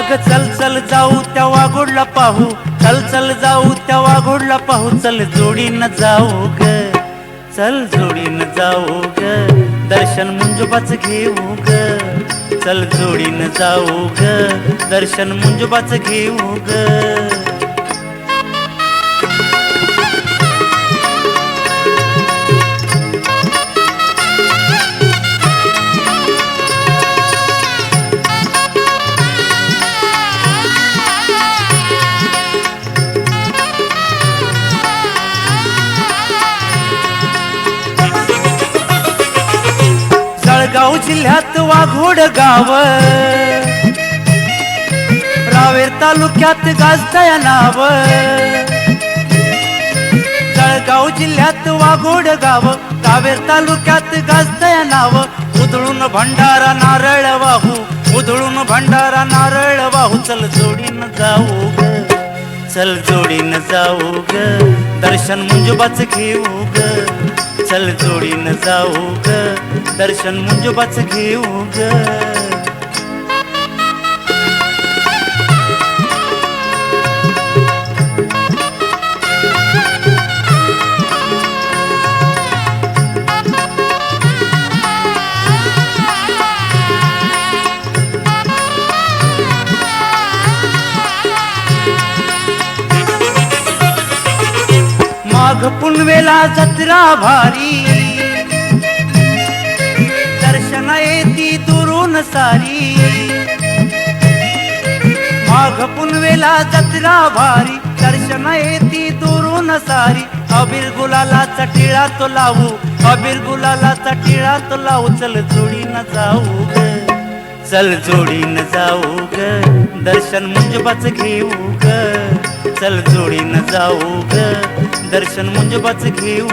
अग चल चल जाऊ त्या वाघोडला पाहू. चल चल जाऊ त्या वाघोडला पाहू. चल जोडीनं जाऊ ग. चल जोडीनं जाऊ ग. दर्शन मुंजुबाच घेऊ ग. चल जोडीनं जाऊ ग. दर्शन मुंजुबाच घेऊ ग. जळगाव जिल्ह्यात वाघोड गाव. रावेर तालुक्यात गाजतया नाव. जळगाव जिल्ह्यात वाघोड गाव. रावेर तालुक्यात गाजतया नाव. उधळून भंडारा नारळ वाहू. उधळून भंडारा नारळ वाहू. चल जोडीन जाऊ ग. चल जोडीन जाऊ ग. दर्शन मुंजोबाच घेऊ ग. चल जोडीन जाऊ ग. दर्शन मुंजोबाच घेऊ ग. पुनवेला जत्रा भारी. दर्शना येती दुरून सारी. माघ पुनवेला जत्रा भारी. दर्शना येती दुरून सारी. अबीर गुलाला चटिळा तो लावू. अबीर गुलाला चटिळा तो लावू. चल जोडीनं जाऊ ग. चल जोडीनं जाऊ ग. दर्शन मुंजबाच घेऊ ग. चल जोडीनं जाऊ ग. दर्शन मुंजबाच घेऊ